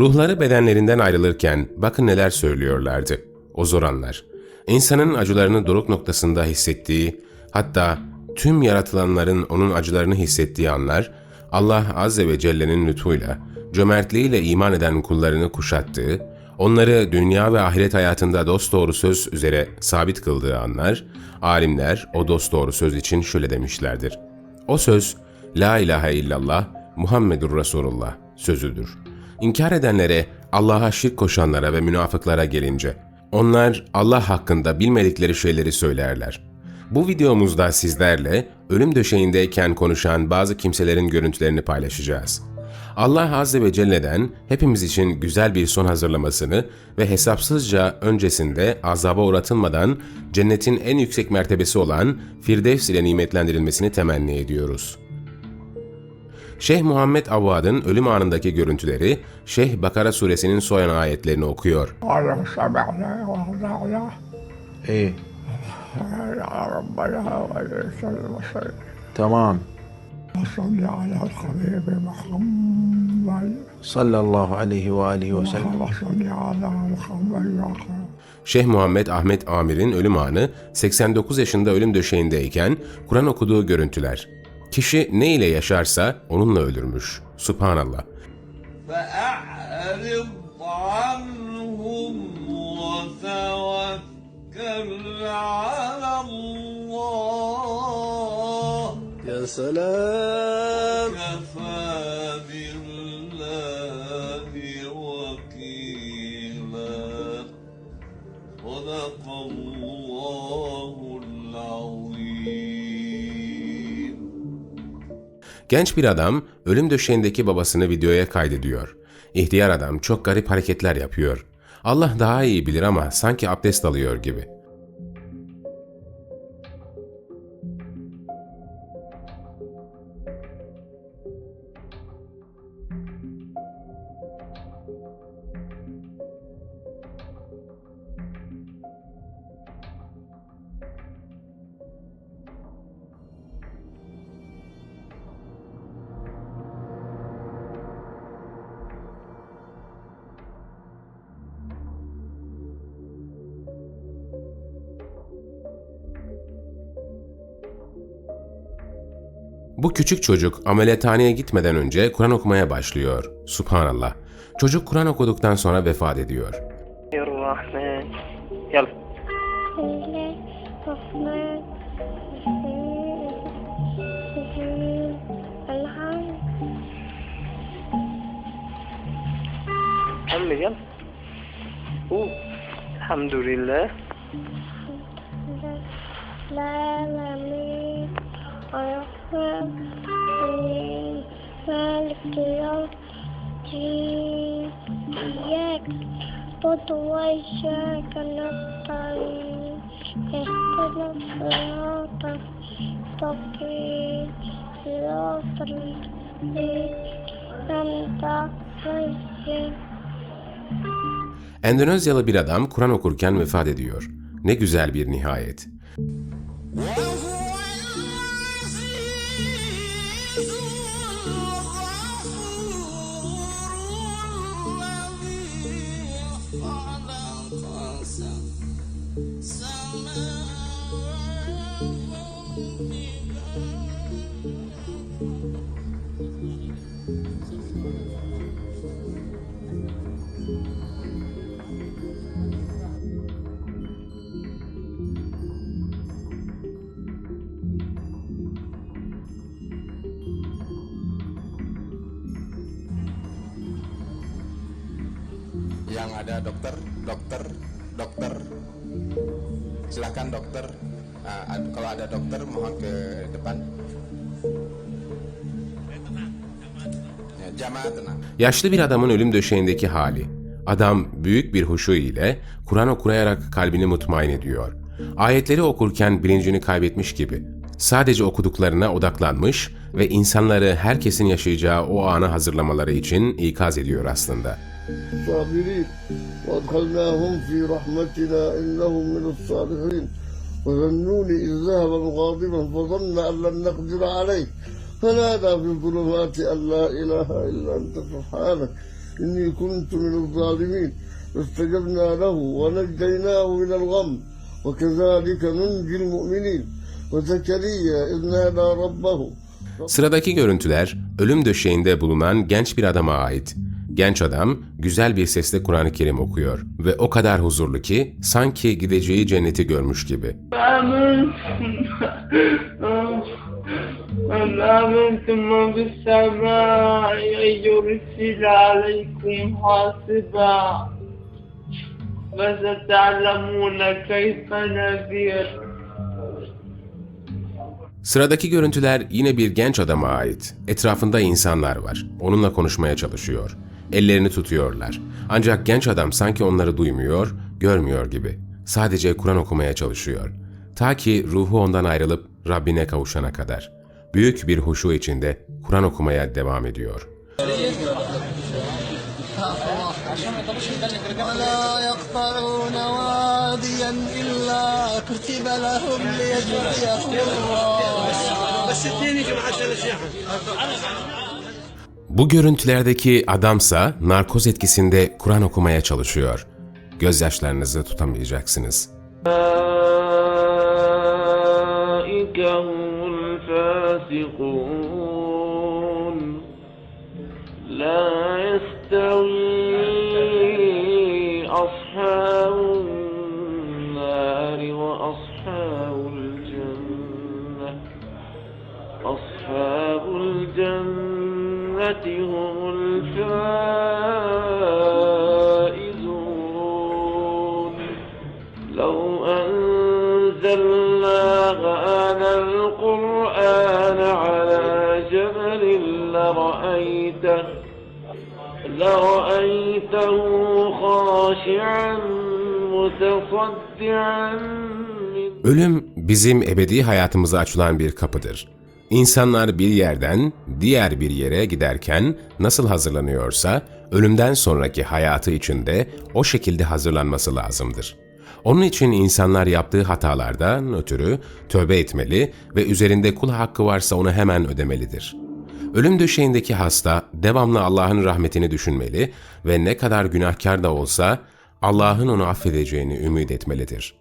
Ruhları bedenlerinden ayrılırken bakın neler söylüyorlardı. O zor anlar. İnsanın acılarını doruk noktasında hissettiği, hatta tüm yaratılanların onun acılarını hissettiği anlar, Allah Azze ve Celle'nin lütfuyla, cömertliğiyle iman eden kullarını kuşattığı, onları dünya ve ahiret hayatında dosdoğru söz üzere sabit kıldığı anlar, alimler o dosdoğru söz için şöyle demişlerdir. O söz, La ilahe illallah, Muhammedur Resulullah sözüdür. İnkar edenlere, Allah'a şirk koşanlara ve münafıklara gelince, onlar Allah hakkında bilmedikleri şeyleri söylerler. Bu videomuzda sizlerle ölüm döşeğindeyken konuşan bazı kimselerin görüntülerini paylaşacağız. Allah Azze ve Celle'den hepimiz için güzel bir son hazırlamasını ve hesapsızca öncesinde azaba uğratılmadan cennetin en yüksek mertebesi olan Firdevs ile nimetlendirilmesini temenni ediyoruz. Şeyh Muhammed Avvad'ın ölüm anındaki görüntüleri Şeyh Bakara suresinin soyan ayetlerini okuyor. İyi. Tamam. Sallallahu aleyhi ve aleyhi ve sellem. Şeyh Muhammed Ahmet Amir'in ölüm anı 89 yaşında ölüm döşeğindeyken Kur'an okuduğu görüntüler. Kişi ne ile yaşarsa onunla ölürmüş. Subhanallah. Ya selam. Genç bir adam ölüm döşeğindeki babasını videoya kaydediyor. İhtiyar adam çok garip hareketler yapıyor. Allah daha iyi bilir ama sanki abdest alıyor gibi. Bu küçük çocuk ameliyathaneye gitmeden önce Kur'an okumaya başlıyor. Subhanallah. Çocuk Kur'an okuduktan sonra vefat ediyor. Elhamdülillah. Elhamdülillah. La la mi. Endonezyalı bir adam Kur'an okurken vefat ediyor. Ne güzel bir nihayet. Yang ada dokter, dokter, dokter. Silakan dokter. Ah, ad- kalau ada dokter mohon ke depan. Yaşlı bir adamın ölüm döşeğindeki hali. Adam büyük bir huşu ile Kur'an okuyarak kalbini mutmain ediyor. Ayetleri okurken bilincini kaybetmiş gibi. Sadece okuduklarına odaklanmış ve insanları herkesin yaşayacağı o ana hazırlamaları için ikaz ediyor aslında. الصابرين وأدخلناهم في رحمتنا إنهم من الصالحين وذنون إذ ذهب مغاضبا فظن أن لن نقدر عليه فنادى في الظلمات أن لا إله إلا أنت سبحانك إني كنت من الظالمين فاستجبنا له ونجيناه من الغم وكذلك ننجي المؤمنين وزكريا إذ نادى ربه Sıradaki görüntüler ölüm döşeğinde bulunan genç bir adama ait. Genç adam güzel bir sesle Kur'an-ı Kerim okuyor ve o kadar huzurlu ki sanki gideceği cenneti görmüş gibi. آمنتم بالسماء أن يرسل عليكم حاصبا فستعلمون كيف نذير Sıradaki görüntüler yine bir genç adama ait. Etrafında insanlar var. Onunla konuşmaya çalışıyor. Ellerini tutuyorlar. Ancak genç adam sanki onları duymuyor, görmüyor gibi. Sadece Kur'an okumaya çalışıyor. Ta ki ruhu ondan ayrılıp Rabbine kavuşana kadar. Büyük bir huşu içinde Kur'an okumaya devam ediyor. ولا يقطعون واديا إلا كتب لهم ليجزيهم Bu görüntülerdeki adamsa narkoz etkisinde Kur'an okumaya çalışıyor. Gözyaşlarınızı tutamayacaksınız. أولئك هم الفاسقون لا يستوي أصحاب لرأيته خاشعا متصدعا من Ölüm bizim ebedi hayatımıza açılan bir kapıdır. İnsanlar bir yerden diğer bir yere giderken nasıl hazırlanıyorsa, ölümden sonraki hayatı için de o şekilde hazırlanması lazımdır. Onun için insanlar yaptığı hatalardan ötürü tövbe etmeli ve üzerinde kul hakkı varsa onu hemen ödemelidir. Ölüm döşeğindeki hasta devamlı Allah'ın rahmetini düşünmeli ve ne kadar günahkar da olsa Allah'ın onu affedeceğini ümit etmelidir.